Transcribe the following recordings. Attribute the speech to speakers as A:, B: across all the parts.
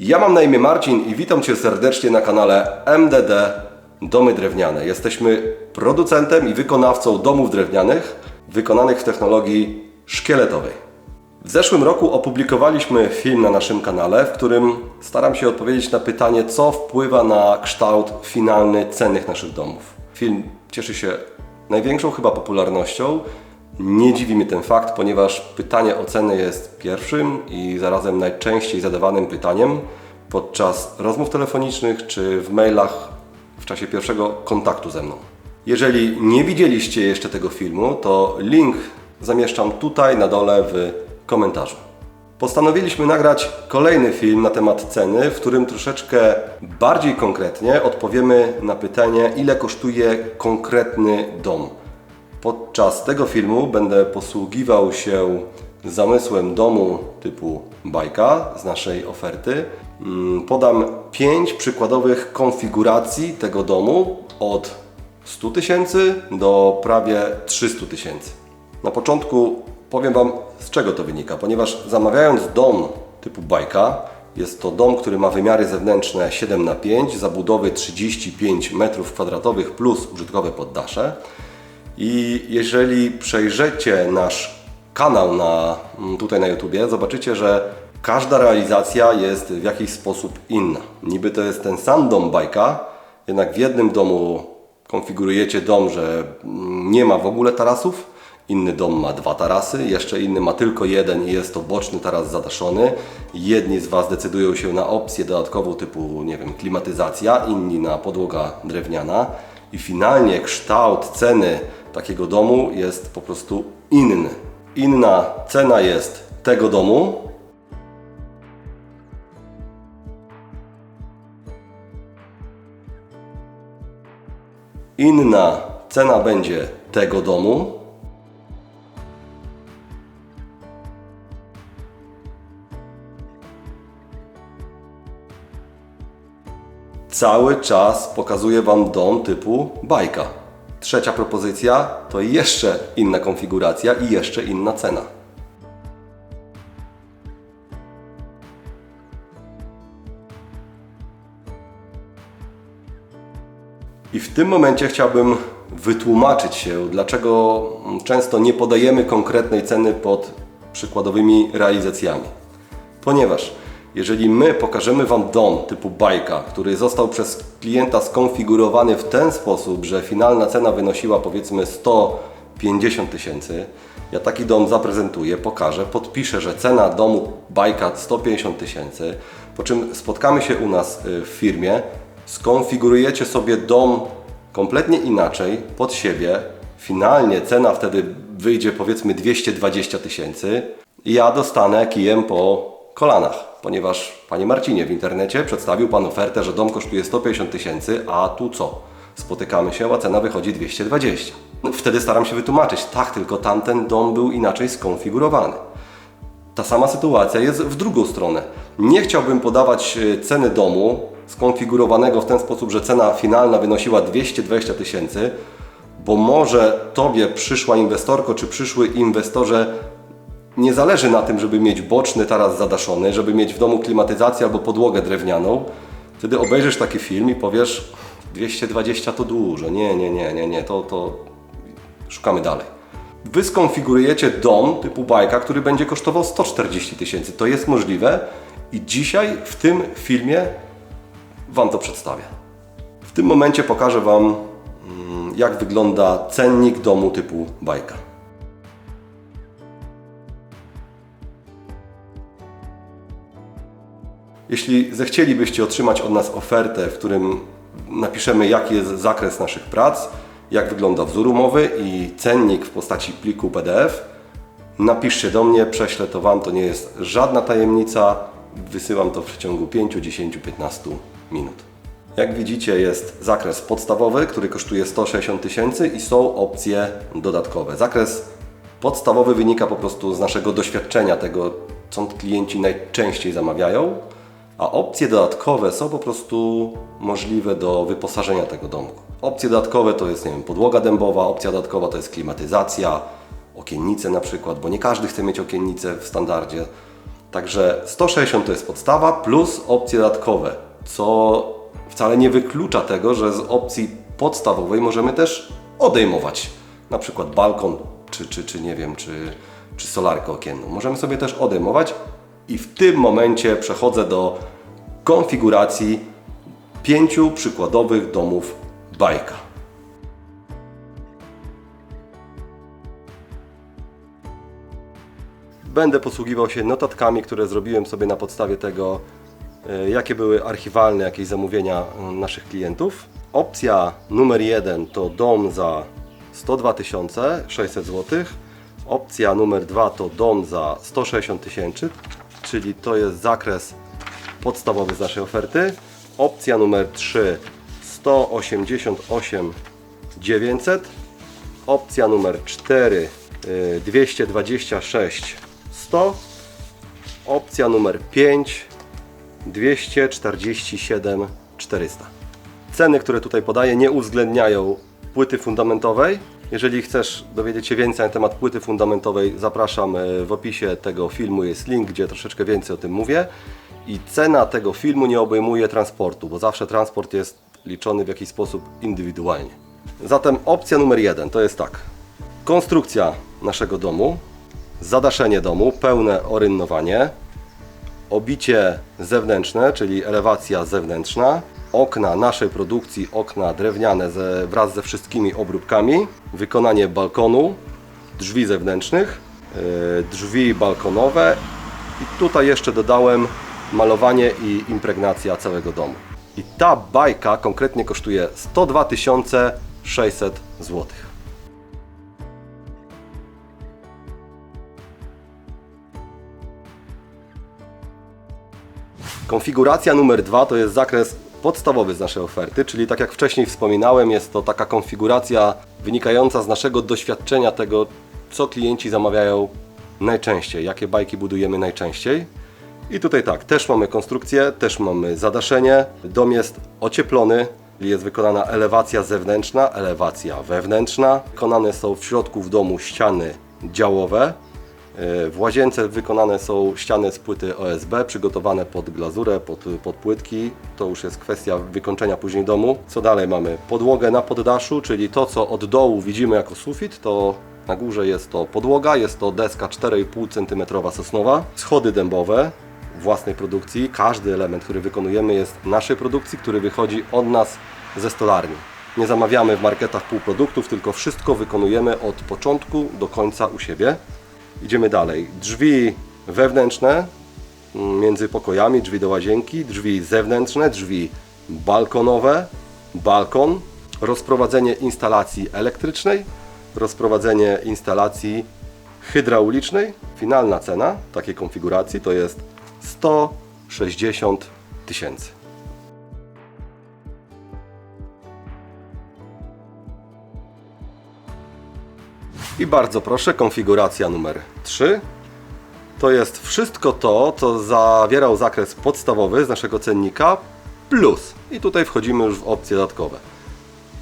A: Ja mam na imię Marcin i witam Cię serdecznie na kanale MDD Domy Drewniane. Jesteśmy producentem i wykonawcą domów drewnianych wykonanych w technologii szkieletowej. W zeszłym roku opublikowaliśmy film na naszym kanale, w którym staram się odpowiedzieć na pytanie, co wpływa na kształt finalny cennych naszych domów. Film cieszy się największą chyba popularnością. Nie dziwi mnie ten fakt, ponieważ pytanie o ceny jest pierwszym i zarazem najczęściej zadawanym pytaniem podczas rozmów telefonicznych czy w mailach w czasie pierwszego kontaktu ze mną. Jeżeli nie widzieliście jeszcze tego filmu, to link zamieszczam tutaj na dole w komentarzu. Postanowiliśmy nagrać kolejny film na temat ceny, w którym troszeczkę bardziej konkretnie odpowiemy na pytanie, ile kosztuje konkretny dom. Podczas tego filmu będę posługiwał się zamysłem domu typu bajka z naszej oferty. Mm, Podam 5 przykładowych konfiguracji tego domu od 100 tysięcy do prawie 300 tysięcy. Na początku powiem Wam z czego to wynika, ponieważ zamawiając dom typu bajka, jest to dom, który ma wymiary zewnętrzne 7 na 5 zabudowy 35 m2 plus użytkowe poddasze. I jeżeli przejrzycie nasz kanał na, mm, tutaj na YouTubie, zobaczycie, że każda realizacja jest w jakiś sposób inna. Niby to jest ten sam dom bajka, jednak w jednym domu konfigurujecie dom, że mm, nie ma w ogóle tarasów, inny dom ma dwa tarasy, jeszcze inny ma tylko jeden i jest to boczny taras zadaszony. Jedni z Was decydują się na opcję dodatkową typu, nie wiem, klimatyzacja, inni na podłoga drewniana i finalnie kształt ceny takiego domu jest po prostu inny. Inna cena jest tego domu, inna cena będzie tego domu, cały czas pokazuję Wam dom typu bajka. Trzecia propozycja to jeszcze inna konfiguracja i jeszcze inna cena. I w tym momencie chciałbym wytłumaczyć się, dlaczego często nie podajemy konkretnej ceny pod przykładowymi realizacjami. Ponieważ jeżeli my pokażemy Wam dom typu bajka, który został przez klienta skonfigurowany w ten sposób, że finalna cena wynosiła powiedzmy 150 tysięcy, ja taki dom zaprezentuję, pokażę, podpiszę, że cena domu bajka 150 tysięcy, po czym spotkamy się u nas y, w firmie, skonfigurujecie sobie dom kompletnie inaczej, pod siebie, finalnie cena wtedy wyjdzie powiedzmy 220 tysięcy i ja dostanę kijem po kolanach, ponieważ Panie Marcinie w internecie przedstawił Pan ofertę, że dom kosztuje 150 tysięcy, a tu co? Spotykamy się, a cena wychodzi 220. No, Wtedy staram się wytłumaczyć, tak, tylko tamten dom był inaczej skonfigurowany. Ta sama sytuacja jest w drugą stronę. Nie chciałbym podawać e, ceny domu skonfigurowanego w ten sposób, że cena finalna wynosiła 220 tysięcy, bo może Tobie przyszła inwestorko czy przyszły inwestorze nie zależy na tym, żeby mieć boczny taras zadaszony, żeby mieć w domu klimatyzację albo podłogę drewnianą. Wtedy obejrzysz taki film i powiesz 220 to dużo. Nie, nie, nie, nie, nie, to, to szukamy dalej. Wy skonfigurujecie dom typu bajka, który będzie kosztował 140 tysięcy. To jest możliwe i dzisiaj w tym filmie Wam to przedstawię. W tym momencie pokażę Wam, mm, jak wygląda cennik domu typu bajka. Jeśli zechcielibyście otrzymać od nas ofertę, w którym napiszemy jaki jest zakres naszych prac, jak wygląda wzór umowy i cennik w postaci pliku PDF, napiszcie do mnie, prześlę to Wam, to nie jest żadna tajemnica, wysyłam to w przeciągu 5, 10, 15 minut. Jak widzicie jest zakres podstawowy, który kosztuje 160 tysięcy i są opcje dodatkowe. Zakres podstawowy wynika po prostu z naszego doświadczenia tego, co klienci najczęściej zamawiają, a opcje dodatkowe są po prostu możliwe do wyposażenia tego domku. Opcje dodatkowe to jest nie wiem, podłoga dębowa, opcja dodatkowa to jest klimatyzacja, okiennice na przykład, bo nie każdy chce mieć okiennice w standardzie. Także 160 to jest podstawa plus opcje dodatkowe, co wcale nie wyklucza tego, że z opcji podstawowej możemy też odejmować na przykład balkon, czy, czy, czy nie wiem, czy, czy solarkę okienną. Możemy sobie też odejmować i w tym momencie przechodzę do konfiguracji pięciu przykładowych domów bajka. Będę posługiwał się notatkami, które zrobiłem sobie na podstawie tego, e, jakie były archiwalne jakieś zamówienia e, naszych klientów. Opcja numer jeden to dom za 102 600 zł. Opcja numer dwa to dom za 160 tysięcy, czyli to jest zakres podstawowy z naszej oferty. Opcja numer 3 188 900. Opcja numer 4 y, 226 100. Opcja numer 5 247 400. Ceny, które tutaj podaję, nie uwzględniają płyty fundamentowej. Jeżeli chcesz dowiedzieć się więcej na temat płyty fundamentowej, zapraszam y, w opisie tego filmu jest link, gdzie troszeczkę więcej o tym mówię. I cena tego filmu nie obejmuje transportu, bo zawsze transport jest liczony w jakiś sposób indywidualnie. Zatem opcja numer jeden to jest tak. Konstrukcja naszego domu, zadaszenie domu, pełne orynnowanie, obicie zewnętrzne, czyli elewacja zewnętrzna, okna naszej produkcji, okna drewniane ze, wraz ze wszystkimi obróbkami, wykonanie balkonu, drzwi zewnętrznych, yy, drzwi balkonowe i tutaj jeszcze dodałem malowanie i impregnacja całego domu. I ta bajka konkretnie kosztuje 102 600 zł. Konfiguracja numer dwa to jest zakres podstawowy z naszej oferty, czyli tak jak wcześniej wspominałem, jest to taka konfiguracja wynikająca z naszego doświadczenia tego, co klienci zamawiają najczęściej, jakie bajki budujemy najczęściej. I tutaj tak, też mamy konstrukcję, też mamy zadaszenie. Dom jest ocieplony, jest wykonana elewacja zewnętrzna, elewacja wewnętrzna. Wykonane są w środku w domu ściany działowe. W łazience wykonane są ściany z płyty OSB, przygotowane pod glazurę, pod, pod płytki. To już jest kwestia wykończenia później domu. Co dalej mamy? Podłogę na poddaszu, czyli to, co od dołu widzimy jako sufit, to na górze jest to podłoga, jest to deska 4,5 cm sosnowa, schody dębowe własnej produkcji. Każdy element, który wykonujemy jest naszej produkcji, który wychodzi od nas ze stolarni. Nie zamawiamy w marketach półproduktów, tylko wszystko wykonujemy od początku do końca u siebie. Idziemy dalej. Drzwi wewnętrzne mm, między pokojami, drzwi do łazienki, drzwi zewnętrzne, drzwi balkonowe, balkon, rozprowadzenie instalacji elektrycznej, rozprowadzenie instalacji hydraulicznej. Finalna cena takiej konfiguracji to jest 160 tysięcy. I bardzo proszę, konfiguracja numer 3. To jest wszystko to, co zawierał zakres podstawowy z naszego cennika, plus. I tutaj wchodzimy już w opcje dodatkowe.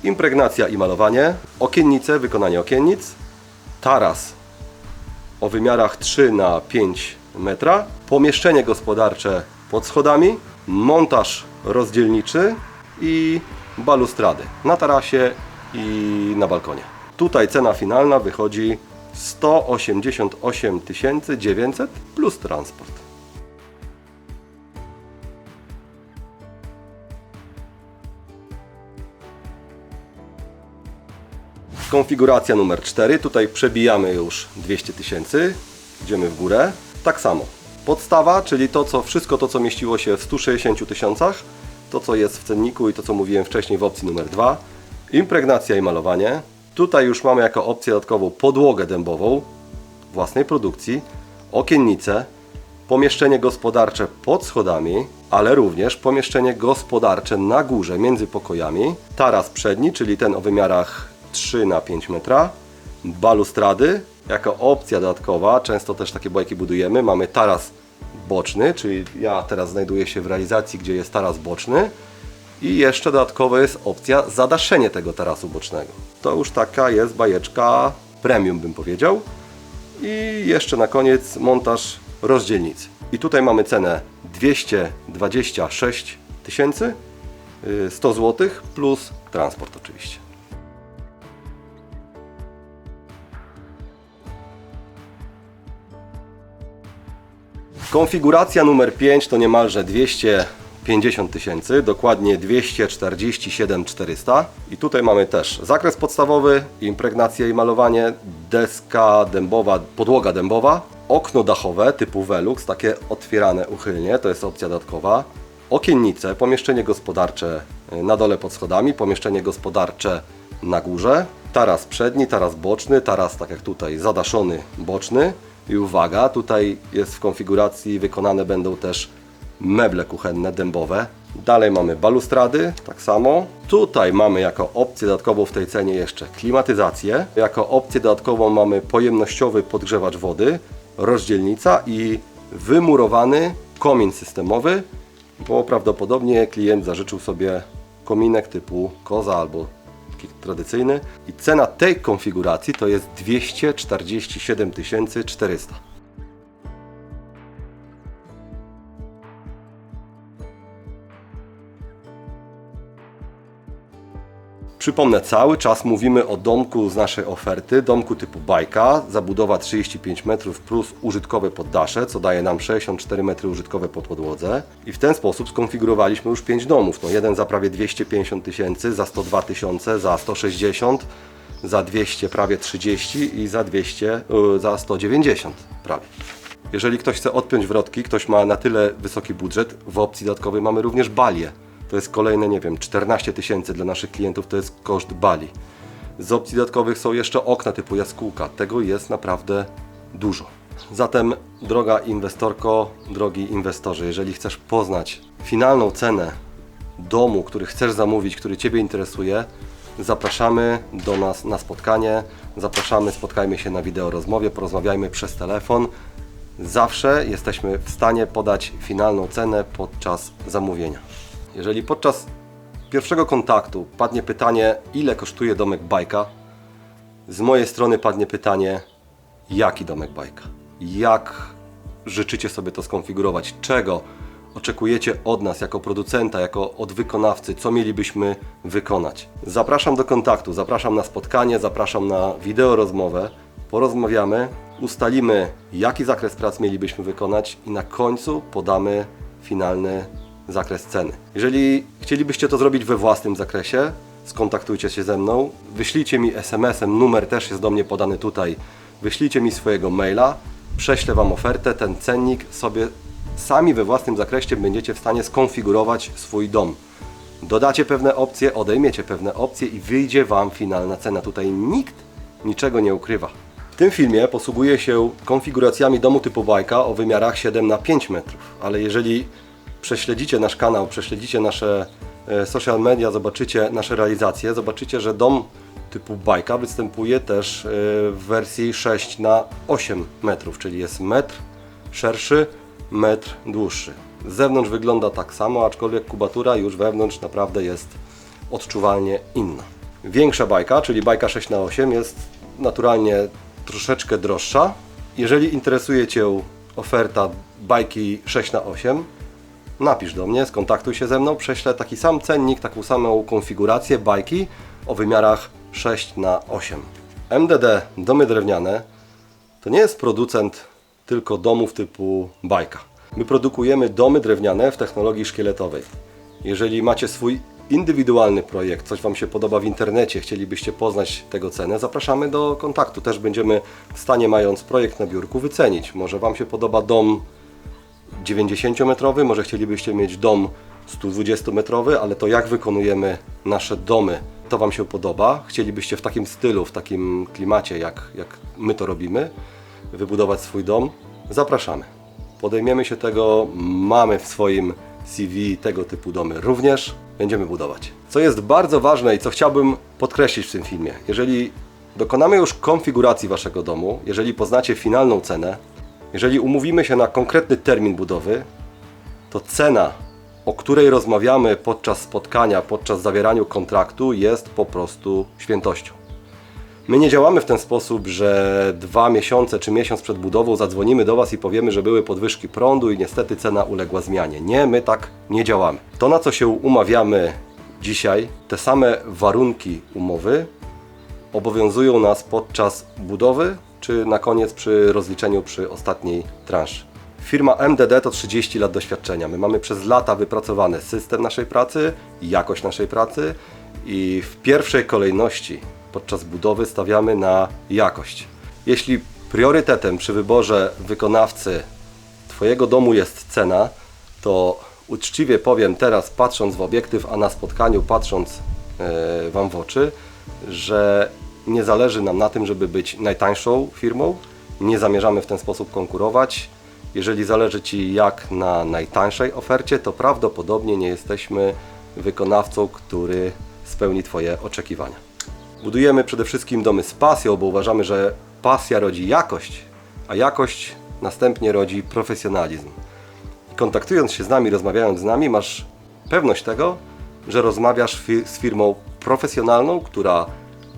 A: Impregnacja i malowanie, okiennice, wykonanie okiennic, taras o wymiarach 3 na 5 metra, pomieszczenie gospodarcze pod schodami, montaż rozdzielniczy i balustrady na tarasie i na balkonie. Tutaj cena finalna wychodzi 188 900 plus transport. Konfiguracja numer 4. Tutaj przebijamy już 200 tysięcy. Idziemy w górę. Tak samo. Podstawa, czyli to, co wszystko to, co mieściło się w 160 tysiącach, to, co jest w cenniku i to, co mówiłem wcześniej w opcji numer 2. Impregnacja i malowanie. Tutaj już mamy jako opcję dodatkową podłogę dębową własnej produkcji, okiennice, pomieszczenie gospodarcze pod schodami, ale również pomieszczenie gospodarcze na górze między pokojami, taras przedni, czyli ten o wymiarach 3 na 5 metra, balustrady. Jako opcja dodatkowa, często też takie bajki budujemy, mamy taras boczny, czyli ja teraz znajduję się w realizacji, gdzie jest taras boczny i jeszcze dodatkowo jest opcja zadaszenie tego tarasu bocznego. To już taka jest bajeczka premium bym powiedział. I jeszcze na koniec montaż rozdzielnicy. I tutaj mamy cenę 226 tysięcy, y, 100 zł plus transport oczywiście. Konfiguracja numer 5 to niemalże 250 tysięcy, dokładnie 247 400. I tutaj mamy też zakres podstawowy, impregnację i malowanie, deska dębowa, podłoga dębowa, okno dachowe typu Velux, takie otwierane uchylnie, to jest opcja dodatkowa. Okiennice, pomieszczenie gospodarcze y, na dole pod schodami, pomieszczenie gospodarcze na górze, taras przedni, taras boczny, taras tak jak tutaj zadaszony boczny. I uwaga, tutaj jest w konfiguracji wykonane będą też meble kuchenne dębowe. Dalej mamy balustrady, tak samo. Tutaj mamy jako opcję dodatkową w tej cenie jeszcze klimatyzację. Jako opcję dodatkową mamy pojemnościowy podgrzewacz wody, rozdzielnica i wymurowany komin systemowy, bo prawdopodobnie klient zażyczył sobie kominek typu koza albo tradycyjny. I cena tej konfiguracji to jest 247 400. Przypomnę, cały czas mówimy o domku z naszej oferty, domku typu bajka, zabudowa 35 metrów plus użytkowe poddasze, co daje nam 64 metry użytkowe po podłodze. I w ten sposób skonfigurowaliśmy już 5 domów. No, jeden za prawie 250 tysięcy, za 102 tysiące, za 160, za 200 prawie 30 i za 200, yy, za 190 prawie. Jeżeli ktoś chce odpiąć wrotki, ktoś ma na tyle wysoki budżet, w opcji dodatkowej mamy również balię. To jest kolejne, nie wiem, 14 tysięcy dla naszych klientów, to jest koszt bali. Z opcji dodatkowych są jeszcze okna typu jaskółka. Tego jest naprawdę dużo. Zatem, droga inwestorko, drogi inwestorze, jeżeli chcesz poznać finalną cenę domu, który chcesz zamówić, który Ciebie interesuje, zapraszamy do nas na spotkanie. Zapraszamy, spotkajmy się na wideo rozmowie, porozmawiajmy przez telefon. Zawsze jesteśmy w stanie podać finalną cenę podczas zamówienia. Jeżeli podczas pierwszego kontaktu padnie pytanie, ile kosztuje domek bajka, z mojej strony padnie pytanie, jaki domek bajka? Jak życzycie sobie to skonfigurować? Czego oczekujecie od nas jako producenta, jako od wykonawcy? Co mielibyśmy wykonać? Zapraszam do kontaktu, zapraszam na spotkanie, zapraszam na wideo rozmowę. Porozmawiamy, ustalimy, jaki zakres prac mielibyśmy wykonać i na końcu podamy finalny zakres ceny. Jeżeli chcielibyście to zrobić we własnym zakresie, skontaktujcie się ze mną, wyślijcie mi SMS-em, numer też jest do mnie podany tutaj, wyślijcie mi swojego maila, prześlę Wam ofertę, ten cennik sobie sami we własnym zakresie będziecie w stanie skonfigurować swój dom. Dodacie pewne opcje, odejmiecie pewne opcje i wyjdzie Wam finalna cena. Tutaj nikt niczego nie ukrywa. W tym filmie posługuję się konfiguracjami domu typu bajka o wymiarach 7 na 5 metrów, ale jeżeli prześledzicie nasz kanał, prześledzicie nasze e, social media, zobaczycie nasze realizacje, zobaczycie, że dom typu bajka występuje też e, w wersji 6 na 8 metrów, czyli jest metr szerszy, metr dłuższy. Z zewnątrz wygląda tak samo, aczkolwiek kubatura już wewnątrz naprawdę jest odczuwalnie inna. Większa bajka, czyli bajka 6 na 8 jest naturalnie troszeczkę droższa. Jeżeli interesuje Cię oferta bajki 6 na 8 napisz do mnie, skontaktuj się ze mną, prześlę taki sam cennik, taką samą konfigurację bajki o wymiarach 6 na 8 MDD Domy Drewniane to nie jest producent tylko domów typu bajka. My produkujemy domy drewniane w technologii szkieletowej. Jeżeli macie swój indywidualny projekt, coś Wam się podoba w internecie, chcielibyście poznać tego cenę, zapraszamy do kontaktu. Też będziemy w stanie, mając projekt na biurku, wycenić. Może Wam się podoba dom 90-metrowy, może chcielibyście mieć dom 120-metrowy, ale to jak wykonujemy nasze domy, to Wam się podoba. Chcielibyście w takim stylu, w takim klimacie, jak, jak my to robimy, wybudować swój dom, zapraszamy. Podejmiemy się tego, mamy w swoim CV tego typu domy również, będziemy budować. Co jest bardzo ważne i co chciałbym podkreślić w tym filmie, jeżeli dokonamy już konfiguracji Waszego domu, jeżeli poznacie finalną cenę, jeżeli umówimy się na konkretny termin budowy, to cena, o której rozmawiamy podczas spotkania, podczas zawierania kontraktu, jest po prostu świętością. My nie działamy w ten sposób, że dwa miesiące czy miesiąc przed budową zadzwonimy do Was i powiemy, że były podwyżki prądu i niestety cena uległa zmianie. Nie, my tak nie działamy. To, na co się umawiamy dzisiaj, te same warunki umowy obowiązują nas podczas budowy, czy na koniec przy rozliczeniu przy ostatniej transzy. Firma MDD to 30 lat doświadczenia. My mamy przez lata wypracowany system naszej pracy, jakość naszej pracy i w pierwszej kolejności podczas budowy stawiamy na jakość. Jeśli priorytetem przy wyborze wykonawcy Twojego domu jest cena, to uczciwie powiem teraz, patrząc w obiektyw, a na spotkaniu patrząc e, Wam w oczy, że nie zależy nam na tym, żeby być najtańszą firmą. Nie zamierzamy w ten sposób konkurować. Jeżeli zależy Ci jak na najtańszej ofercie, to prawdopodobnie nie jesteśmy wykonawcą, który spełni Twoje oczekiwania. Budujemy przede wszystkim domy z pasją, bo uważamy, że pasja rodzi jakość, a jakość następnie rodzi profesjonalizm. Kontaktując się z nami, rozmawiając z nami, masz pewność tego, że rozmawiasz fi- z firmą profesjonalną, która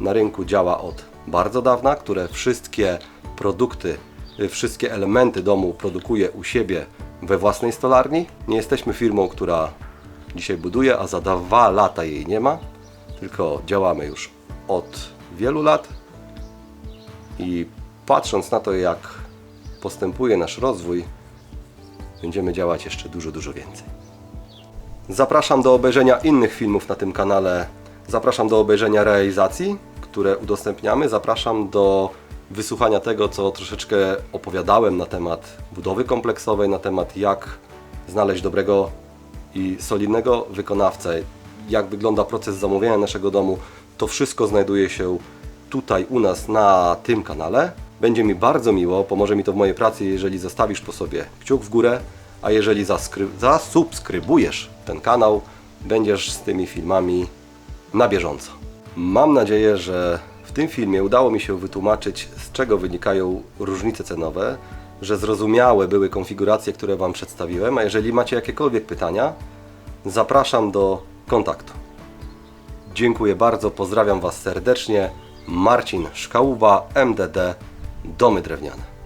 A: na rynku działa od bardzo dawna, które wszystkie produkty, y, wszystkie elementy domu produkuje u siebie we własnej stolarni. Nie jesteśmy firmą, która dzisiaj buduje, a za dwa lata jej nie ma, tylko działamy już od wielu lat i patrząc na to, jak postępuje nasz rozwój, będziemy działać jeszcze dużo, dużo więcej. Zapraszam do obejrzenia innych filmów na tym kanale. Zapraszam do obejrzenia realizacji, które udostępniamy. Zapraszam do wysłuchania tego, co troszeczkę opowiadałem na temat budowy kompleksowej, na temat jak znaleźć dobrego i solidnego wykonawcę, jak wygląda proces zamawiania naszego domu. To wszystko znajduje się tutaj u nas na tym kanale. Będzie mi bardzo miło, pomoże mi to w mojej pracy, jeżeli zostawisz po sobie kciuk w górę, a jeżeli zasubskrybujesz ten kanał, będziesz z tymi filmami na bieżąco. Mam nadzieję, że w tym filmie udało mi się wytłumaczyć, z czego wynikają różnice cenowe, że zrozumiałe były konfiguracje, które Wam przedstawiłem, a jeżeli macie jakiekolwiek pytania, zapraszam do kontaktu. Dziękuję bardzo, pozdrawiam Was serdecznie. Marcin Szkałuba, MDD, Domy Drewniane.